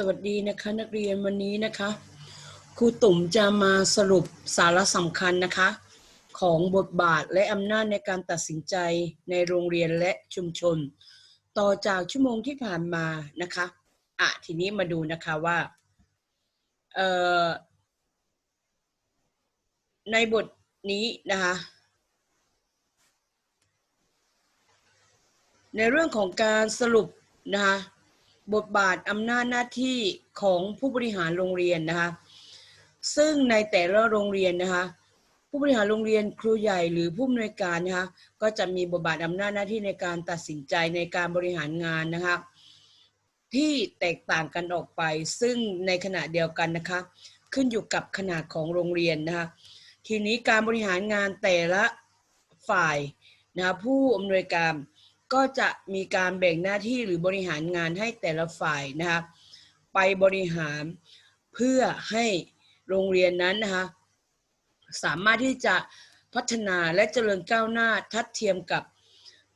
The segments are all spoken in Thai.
สวัสดีนะคะนักเรียนวันนี้นะคะครูตุ่มจะมาสรุปสาระสำคัญนะคะ ของบทบาทและอำนาจในการตัดสินใจในโรงเรียนและชุมชน ต่อจากชั่วโมงที่ผ่านมานะคะอะทีนี้มาดูนะคะว่าในบทนี้นะคะในเรื่องของการสรุปนะคะ บทบาทอำนาจหน้าที่ของผู้บริหารโรงเรียนนะคะ ซึ่งในแต่ละโรงเรียนนะคะ ผู้บริหารโรงเรียนครูใหญ่หรือผู้อำนวยการนะคะก็จะมีบทบาทอำนาจหน้าที่ในการตัดสินใจในการบริหารงานนะคะที่แตกต่างกันออกไป ซึ่งในขณะเดียวกันนะคะ ขึ้นอยู่กับขนาดของโรงเรียนนะคะทีนี้การบริหารงานแต่ละฝ่ายนะคะผู้อำนวยการ ก็จะมีการแบ่งหน้าที่หรือบริหารงานให้แต่ละฝ่ายนะคะไปบริหารเพื่อให้โรงเรียนนั้นนะคะสามารถที่จะพัฒนาและเจริญก้าวหน้าทัดเทียมกับ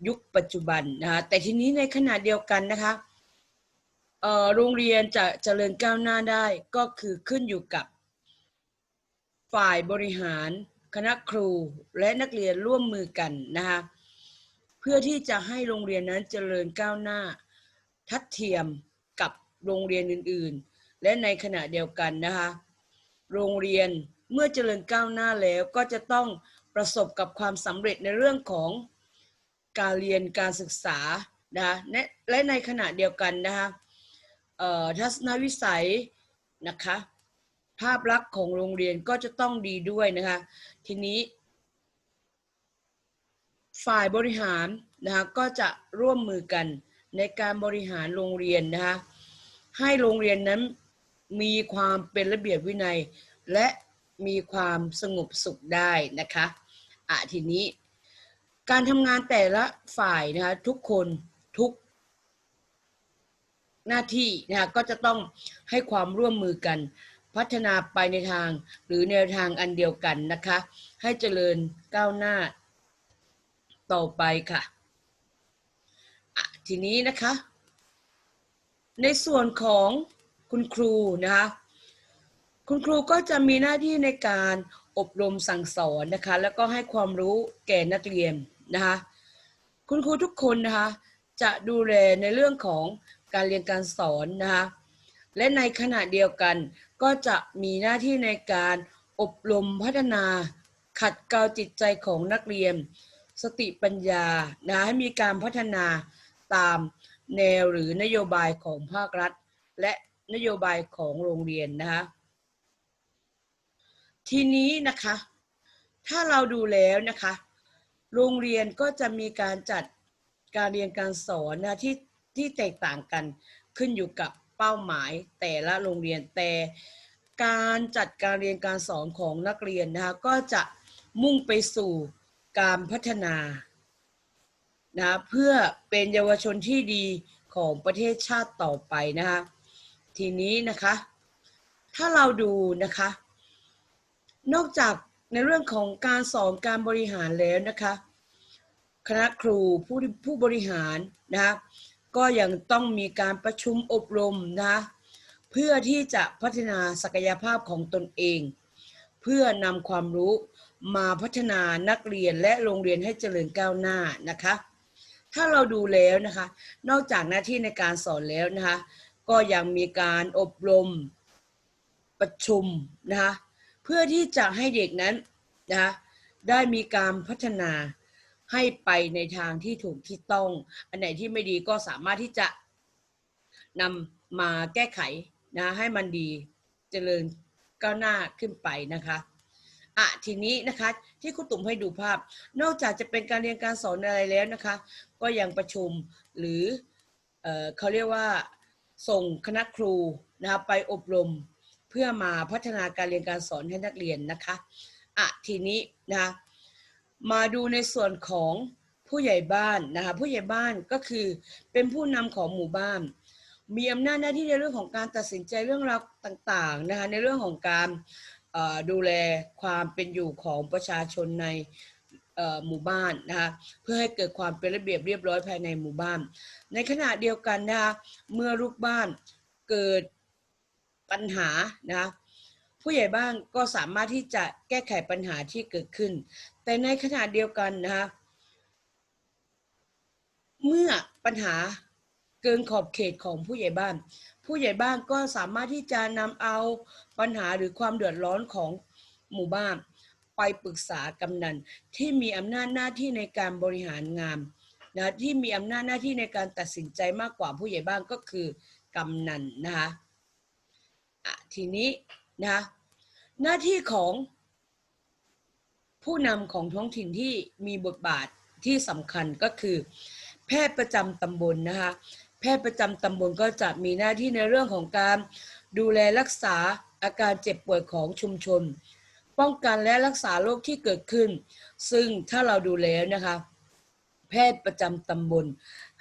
ยุคปัจจุบันนะคะแต่ทีนี้ในขณะเดียวกันนะคะโรงเรียนจะเจริญก้าวหน้าได้ก็คือขึ้นอยู่กับ ฝ่ายบริหาร คณะครูและนักเรียนร่วมมือกันนะคะ เพื่อที่จะให้โรงเรียนนั้นเจริญก้าวหน้า ทัดเทียมกับโรงเรียนอื่นๆ และในขณะเดียวกันนะคะ โรงเรียนเมื่อเจริญก้าวหน้าแล้วก็จะต้องประสบกับความสำเร็จในเรื่องของการเรียนการศึกษานะและในขณะเดียวกันนะคะทัศนวิสัยนะคะภาพลักษณ์ของโรงเรียนก็จะต้องดีด้วยนะคะ ทีนี้ ฝ่ายบริหารนะคะก็จะร่วมมือกันในการบริหารโรงเรียนนะคะให้โรงเรียนนั้นมีความเป็นระเบียบวินัย และมีความสงบสุขได้นะคะอะทีนี้ การทำงานแต่ละฝ่ายนะคะทุกคนทุกหน้าที่นะคะก็จะต้องให้ความร่วมมือกัน พัฒนาไปในทางหรือแนวทางอันเดียวกันนะคะ ให้เจริญก้าวหน้า ต่อไปค่ะะทีนี้นะคะ ในส่วนของคุณครูนะคะคุณครูก็จะมีหน้าที่ในการอบรมสั่งสอนนะคะ แล้วก็ให้ความรู้แก่นักเรียนนะคะคุณครูทุกคนนะคะจะดูแลในเรื่องของการเรียนการสอนนะคะและในขณะเดียวกันก็จะมีหน้าที่ในการอบรมพัฒนาขัดเกลาจิตใจของนักเรียน สติปัญญานะให้มีการพัฒนาตามแนวหรือนโยบายของภาครัฐ และนโยบายของโรงเรียนนะคะทีนี้นะคะ ถ้าเราดูแล้วนะคะ โรงเรียนก็จะมีการจัดการเรียนการสอนนะที่ที่แตกต่างกันขึ้นอยู่กับเป้าหมายแต่ละโรงเรียนแต่การจัดการเรียนการสอนของนักเรียนนะคะก็จะมุ่งไปสู่ การพัฒนานะเพื่อเป็นเยาวชนที่ดีของประเทศชาติต่อไปนะคะทีนี้นะคะ ถ้าเราดูนะคะ นอกจากในเรื่องของการสอนการบริหารแล้วนะคะ คณะครูผู้ผู้บริหารนะคะก็ยังต้องมีการประชุมอบรมนะะเพื่อที่จะพัฒนาศักยภาพของตนเอง เพื่อนำความรู้ มาพัฒนานักเรียนและโรงเรียนให้เจริญก้าวหน้านะคะ ถ้าเราดูแล้วนะคะ นอกจากหน้าที่ในการสอนแล้วนะคะ ก็ยังมีการอบรมประชุมนะคะเพื่อที่จะให้เด็กนั้นนะคะได้มีการพัฒนาให้ไปในทางที่ถูกที่ต้อง อันไหนที่ไม่ดีก็สามารถที่จะนำมาแก้ไขนะให้มันดีเจริญก้าวหน้าขึ้นไปนะคะ อะทีนี้นะคะ ที่ครูตุ่มให้ดูภาพ นอกจากจะเป็นการเรียนการสอนอะไรแล้วนะคะ ก็ยังประชุมหรือเออเขาเรียกว่าส่งคณะครูนะคะไปอบรมเพื่อมาพัฒนาการเรียนการสอนให้นักเรียนนะคะอะทีนี้นะคะมาดูในส่วนของผู้ใหญ่บ้านนะคะผู้ใหญ่บ้านก็คือเป็นผู้นำของหมู่บ้าน มีอำนาจหน้าที่ในเรื่องของการตัดสินใจเรื่องราวต่างๆนะคะในเรื่องของการ ดูแลความเป็นอยู่ของประชาชนในหมู่บ้านนะคะเพื่อให้เกิดความเป็นระเบียบเรียบร้อยภายในหมู่บ้าน ในขณะเดียวกันนะคะเมื่อลูกบ้านเกิดปัญหานะคะผู้ใหญ่บ้านก็สามารถที่จะแก้ไขปัญหาที่เกิดขึ้น แต่ในขณะเดียวกันนะคะเมื่อปัญหา เกินขอบเขตของผู้ใหญ่บ้าน ผู้ใหญ่บ้านก็สามารถที่จะนำเอาปัญหาหรือความเดือดร้อนของหมู่บ้าน ไปปรึกษากำนันที่มีอำนาจหน้าที่ในการบริหารงานนะที่มีอำนาจหน้าที่ในการตัดสินใจมากกว่าผู้ใหญ่บ้านก็คือกำนันนะคะะทีนี้นะคะหน้าที่ของผู้นำของท้องถิ่นที่มีบทบาทที่สำคัญก็คือ แพทย์ประจำตำบลนะคะ แพทย์ประจำตำบลก็จะมีหน้าที่ในเรื่องของการดูแลรักษาอาการเจ็บป่วยของชุมชน ป้องกันและรักษาโรคที่เกิดขึ้น ซึ่งถ้าเราดูแล้วนะคะ แพทย์ประจำตำบล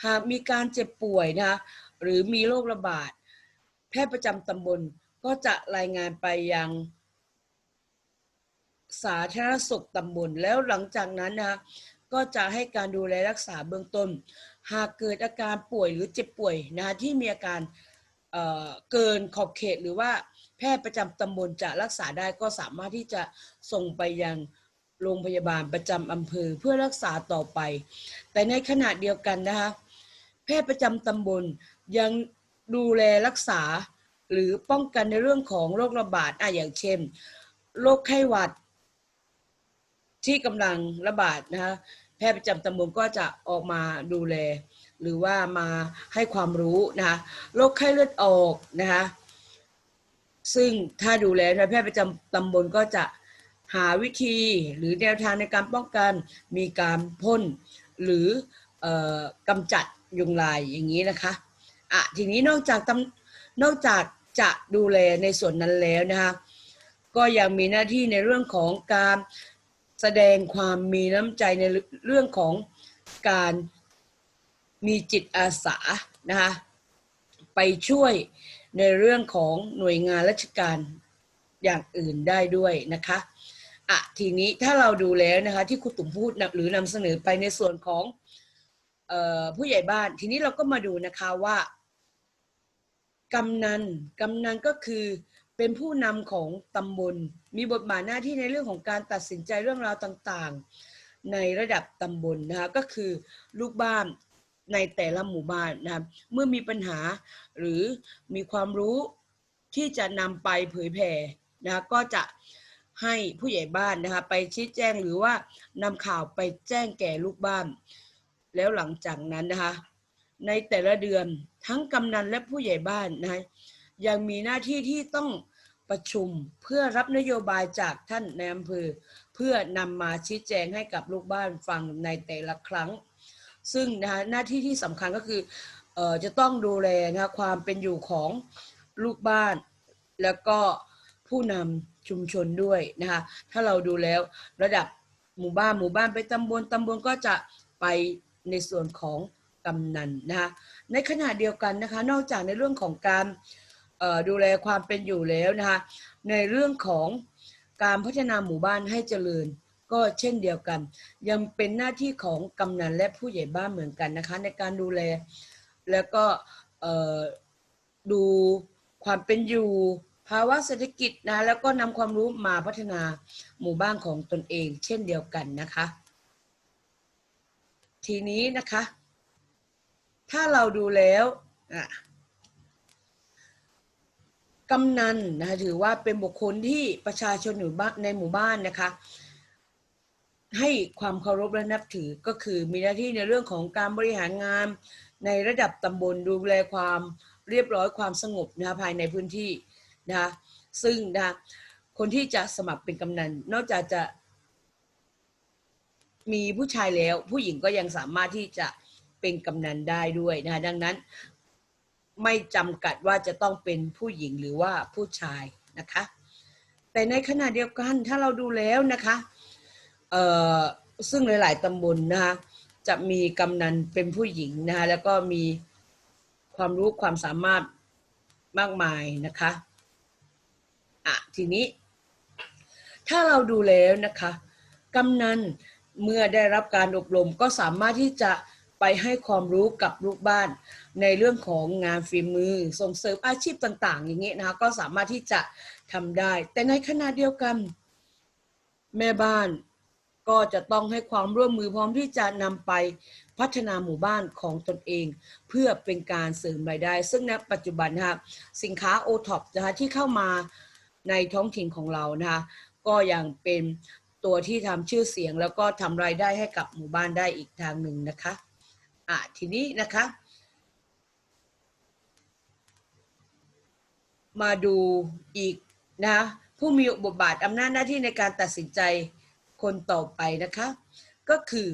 หากมีการเจ็บป่วยนะคะหรือมีโรคระบาด แพทย์ประจำตำบลก็จะรายงานไปยังสาธารณสุขตำบลแล้วหลังจากนั้นนะคะก็จะให้การดูแลรักษาเบื้องต้น หากเกิดอาการป่วยหรือเจ็บป่วยนะคะที่มีอาการเเกินขอบเขตหรือว่าแพทย์ประจำตำบลจะรักษาได้ก็สามารถที่จะส่งไปยังโรงพยาบาลประจำอำเภอเพื่อรักษาต่อไป แต่ในขณะเดียวกันนะคะแพทย์ประจำตำบลยังดูแลรักษาหรือป้องกันในเรื่องของโรคระบาดอะอย่างเช่นโรคไข้หวัดที่กำลังระบาดนะคะ แพทย์ประจำตำบลก็จะออกมาดูแล หรือว่ามาให้ความรู้นะคะโรคไข้เลือดออกนะคะซึ่งถ้าดูแลแพทย์ประจำตำบลก็จะหาวิธีหรือแนวทางในการป้องกันมีการพ่นหรืออกำจัดยุงลายอย่างนี้นะคะอะทีนี้นอกจากตำนอกจากจะดูแลในส่วนนั้นแล้วนะคะก็ยังมีหน้าที่ในเรื่องของการ แสดงความมีน้ำใจในเรื่องของการมีจิตอาสานะคะไปช่วยในเรื่องของหน่วยงานราชการอย่างอื่นได้ด้วยนะคะอะทีนี้ถ้าเราดูแล้วนะคะที่ครูตุ่มพูดหรือนำเสนอไปในส่วนของออผู้ใหญ่บ้านทีนี้เราก็มาดูนะคะว่ากำนันกำนันก็คือ เป็นผู้นำของตำบล มีบทบาทหน้าที่ในเรื่องของการตัดสินใจเรื่องราวต่างๆ ในระดับตำบลนะคะก็คือลูกบ้านในแต่ละหมู่บ้านนะเมื่อมีปัญหาหรือมีความรู้ที่จะนำไปเผยแผ่นะคะก็จะให้ผู้ใหญ่บ้านนะคะไปชี้แจงหรือว่านำข่าวไปแจ้งแก่ลูกบ้าน แล้วหลังจากนั้นนะคะในแต่ละเดือนทั้งกำนันและผู้ใหญ่บ้านนะคะยังมีหน้าที่ที่ต้อง ประชุมเพื่อรับนโยบายจากท่านในอำเภอ เพื่อนำมาชี้แจงให้กับลูกบ้านฟังในแต่ละครั้ง ซึ่งนะคะหน้าที่ที่สำคัญก็คือเออจะต้องดูแลนะคะความเป็นอยู่ของลูกบ้าน แล้วก็ผู้นำชุมชนด้วยนะคะถ้าเราดูแล้วระดับหมู่บ้านหมู่บ้านไปตำบลตำบลก็จะไปในส่วนของกำนันนะคะในขณะเดียวกันนะคะนอกจากในเรื่องของการ ดูแลความเป็นอยู่แล้วนะคะในเรื่องของการพัฒนาหมู่บ้านให้เจริญก็เช่นเดียวกัน ยังเป็นหน้าที่ของกำนันและผู้ใหญ่บ้านเหมือนกันนะคะ ในการดูแลแล้วก็ดูความเป็นอยู่ภาวะเศรษฐกิจนะแล้วก็นำความรู้มาพัฒนาหมู่บ้านของตนเอง เช่นเดียวกันนะคะ ทีนี้นะคะ ถ้าเราดูแล้วอะ กำนันนะคะถือว่าเป็นบุคคลที่ประชาชนอยู่บ้านในหมู่บ้านนะคะ ให้ความเคารพและนับถือก็คือมีหน้าที่ในเรื่องของการบริหารงานในระดับตำบลดูแลความเรียบร้อยความสงบนะคะภายในพื้นที่นะคะซึ่งนะคะคนที่จะสมัครเป็นกำนันนอกจากจะมีผู้ชายแล้วผู้หญิงก็ยังสามารถที่จะเป็นกำนันได้ด้วยนะคะดังนั้น ไม่จำกัดว่าจะต้องเป็นผู้หญิงหรือว่าผู้ชายนะคะ แต่ในขณะเดียวกันถ้าเราดูแล้วนะคะเอ่อซึ่งหลาย ๆตำบลนะคะจะมีกำนันเป็นผู้หญิงนะคะแล้วก็มีความรู้ความสามารถมากมายนะคะอะทีนี้ ถ้าเราดูแล้วนะคะกำนันเมื่อได้รับการอบรมก็สามารถที่จะไปให้ความรู้กับลูกบ้าน ในเรื่องของงานฝีมือส่งเสริมอาชีพต่าง ๆ อย่างเงี้ยนะคะก็สามารถที่จะทำได้ แต่ในขณะเดียวกัน แม่บ้านก็จะต้องให้ความร่วมมือพร้อมที่จะนำไปพัฒนาหมู่บ้านของตนเอง เพื่อเป็นการเสริมรายได้ ซึ่งณปัจจุบันนะคะสินค้าโอท็อปนะคะที่เข้ามาในท้องถิ่นของเรานะคะก็ยังเป็นตัวที่ทำชื่อเสียงแล้วก็ทำรายได้ให้กับหมู่บ้านได้อีกทางหนึ่งนะคะ อะทีนี้นะคะ มาดูอีกนะผู้มีบทบาทอำนาจหน้าที่ในการตัดสินใจคนต่อไปนะคะ ก็คือ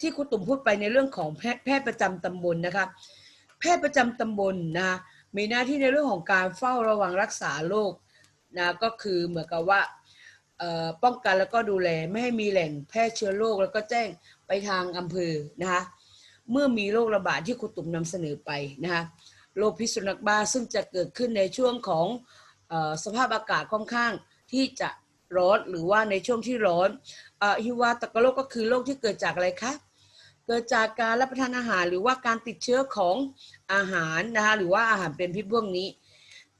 ที่คุณตุ่มพูดไปในเรื่องของแพทย์แพทย์ประจำตำบลนะคะแพทย์ประจำตำบลนะคะมีหน้าที่ในเรื่องของการเฝ้าระวังรักษาโรคนะก็คือเหมือนกับว่าป้องกันแล้วก็ดูแลไม่ให้มีแหล่งแพร่เชื้อโรคแล้วก็แจ้งไปทางอำเภอนะคะเมื่อมีโรคระบาดที่คุณตุ่มนำเสนอไปนะคะ โรคพิษสุนัขบ้าซึ่งจะเกิดขึ้นในช่วงของอสภาพอากาศค่อนข้างที่จะร้อนหรือว่าในช่วงที่ร้อนฮิวาตกโรคก็คือโรคที่เกิดจากอะไรคะเกิดจากการรับประทานอาหารหรือว่าการติดเชื้อของอาหารนะคะหรือว่าอาหารเป็นพิษพวกนี้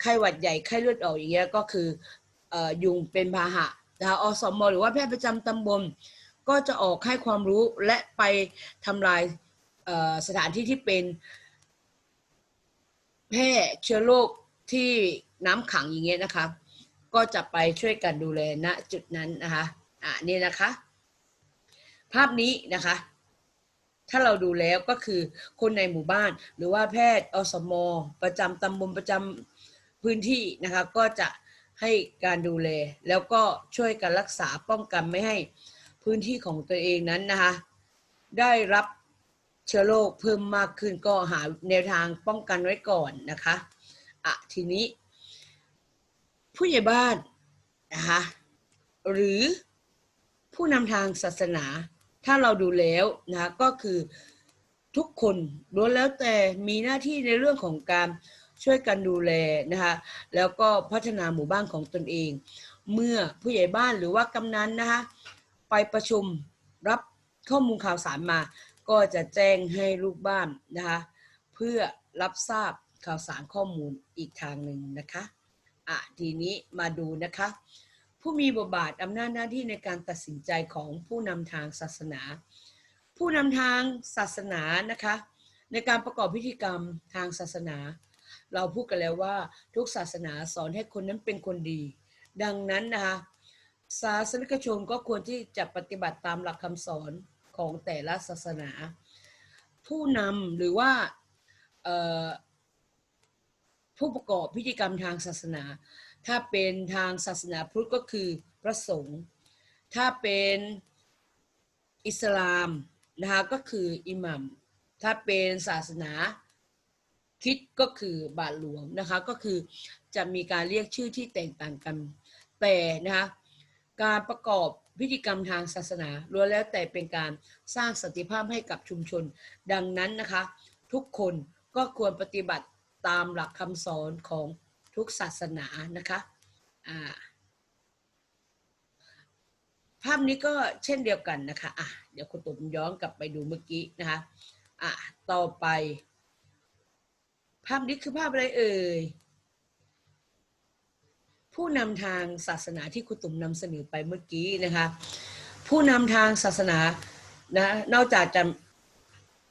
ไข้หวัดใหญ่ไข้เลือดออกอย่างเงี้ยก็คืออยุงเป็นพาหะนะคะอสมหรือว่าแพทย์ประจำตำบลก็จะออกให้ความรู้และไปทำลายสถานที่ที่เป็น แพร่เชื้อโรคที่น้ำขังอย่างเงี้ยนะคะ ก็จะไปช่วยกันดูแลณจุดนั้นนะคะอ่านี่นะคะ ภาพนี้นะคะ ถ้าเราดูแล้วก็คือคนในหมู่บ้านหรือว่าแพทย์อสม ประจำตำบลประจำพื้นที่นะคะ ก็จะให้การดูแลแล้วก็ช่วยกันรักษาป้องกันไม่ให้พื้นที่ของตัวเองนั้นนะคะ ได้รับ เชื้อโรคเพิ่มมากขึ้นก็หาแนวทางป้องกันไว้ก่อนนะคะอะทีนี้ ผู้ใหญ่บ้านนะคะหรือผู้นำทางศาสนา ถ้าเราดูแล้วนะคะก็คือทุกคนล้วนแล้วแต่มีหน้าที่ในเรื่องของการช่วยกันดูแลนะคะแล้วก็พัฒนาหมู่บ้านของตนเอง เมื่อผู้ใหญ่บ้านหรือว่ากำนันนะคะไปประชุมรับข้อมูลข่าวสารมา ก็จะแจ้งให้ลูกบ้านนะคะ เพื่อรับทราบข่าวสารข้อมูลอีกทางหนึ่งนะคะอะทีนี้มาดูนะคะ ผู้มีบทบาทอำนาจหน้าที่ในการตัดสินใจของผู้นำทางศาสนา ผู้นำทางศาสนานะคะ ในการประกอบพิธีกรรมทางศาสนา เราพูดกันแล้วว่าทุกศาสนาสอนให้คนนั้นเป็นคนดี ดังนั้นนะคะศาสนิกชนก็ควรที่จะปฏิบัติตามหลักคำสอน ของแต่ละศาสนา ผู้นำหรือว่าผู้ประกอบพิธีกรรมทางศาสนา ถ้าเป็นทางศาสนาพุทธก็คือพระสงฆ์ถ้าเป็นอิสลามนะคะก็คืออิหมัมถ้าเป็นศาสนาคิดก็คือบาทหลวงนะคะก็คือจะมีการเรียกชื่อที่แตกต่างกันแต่นะคะการประกอบ พิธีกรรมทางศาสนาล้วนแล้วแต่เป็นการสร้างสันติภาพให้กับชุมชน ดังนั้นนะคะ ทุกคนก็ควรปฏิบัติตามหลักคำสอนของทุกศาสนานะคะภาพนี้ก็เช่นเดียวกันนะคะอะเดี๋ยวคุณตุ๋มย้อนกลับไปดูเมื่อกี้นะคะอะต่อไป ภาพนี้คือภาพอะไรเอ่ย ผู้นำทางศาสนาที่คุณตุ่มนำเสนอไปเมื่อกี้นะคะผู้นำทางศาสนานะนอกจากจะ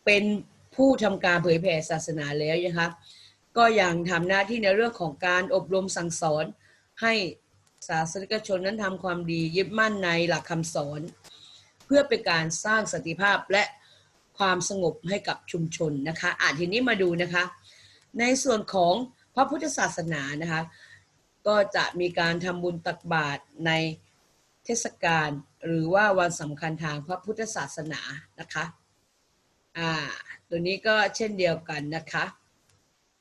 เป็นผู้ทำการเผยแผ่ศาสนาแล้วนะคะก็ยังทำหน้าที่ในเรื่องของการอบรมสั่งสอน ให้ศาสนิกชนนั้นทำความดียึดมั่นในหลักคำสอน เพื่อเป็นการสร้างสันติภาพและความสงบให้กับชุมชนนะคะอะทีนี้มาดูนะคะ ในส่วนของพระพุทธศาสนานะคะ ก็จะมีการทำบุญตักบาตรในเทศกาลหรือว่าวันสำคัญทางพระพุทธศาสนานะคะอ่าตัวนี้ก็เช่นเดียวกันนะคะ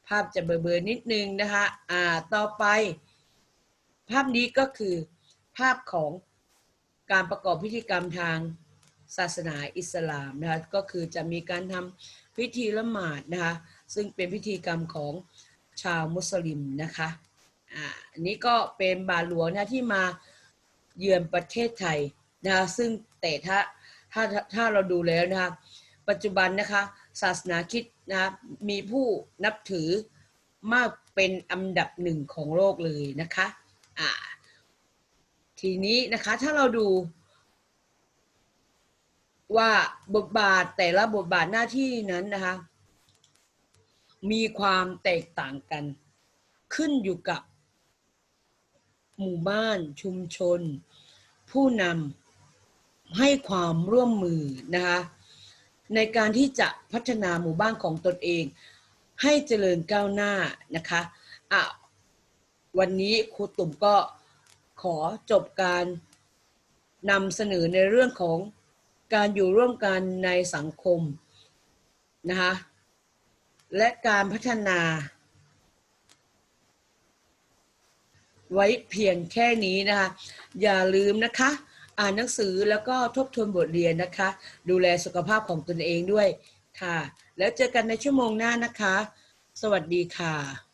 ภาพจะเบลอๆนิดนึงนะคะอ่าต่อไป ภาพนี้ก็คือภาพของการประกอบพิธีกรรมทางศาสนาอิสลามนะคะก็คือจะมีการทำพิธีละหมาดนะคะซึ่งเป็นพิธีกรรมของชาวมุสลิมนะคะ อ่าอันนี้ก็เป็นบาทหลวงนะที่มาเยือนประเทศไทยนะซึ่งแต่ถ้าถ้าถ้าเราดูแล้วนะคะปัจจุบันนะคะศาสนาคิดนะมีผู้นับถือมากเป็นอันดับหนึ่งของโลกเลยนะคะอ่าทีนี้นะคะถ้าเราดูว่าบทบาทแต่ละบทบาทหน้าที่นั้นนะคะ มีความแตกต่างกัน ขึ้นอยู่กับ หมู่บ้าน ชุมชน ผู้นำให้ความร่วมมือนะคะในการที่จะพัฒนาหมู่บ้านของตนเอง ให้เจริญก้าวหน้านะคะอะวันนี้ครูตุ่มก็ขอจบการนำเสนอในเรื่องของการอยู่ร่วมกันในสังคมนะคะและการพัฒนา ไว้เพียงแค่นี้นะคะ อย่าลืมนะคะ อ่านหนังสือแล้วก็ทบทวนบทเรียนนะคะ ดูแลสุขภาพของตนเองด้วยค่ะ แล้วเจอกันในชั่วโมงหน้านะคะ สวัสดีค่ะ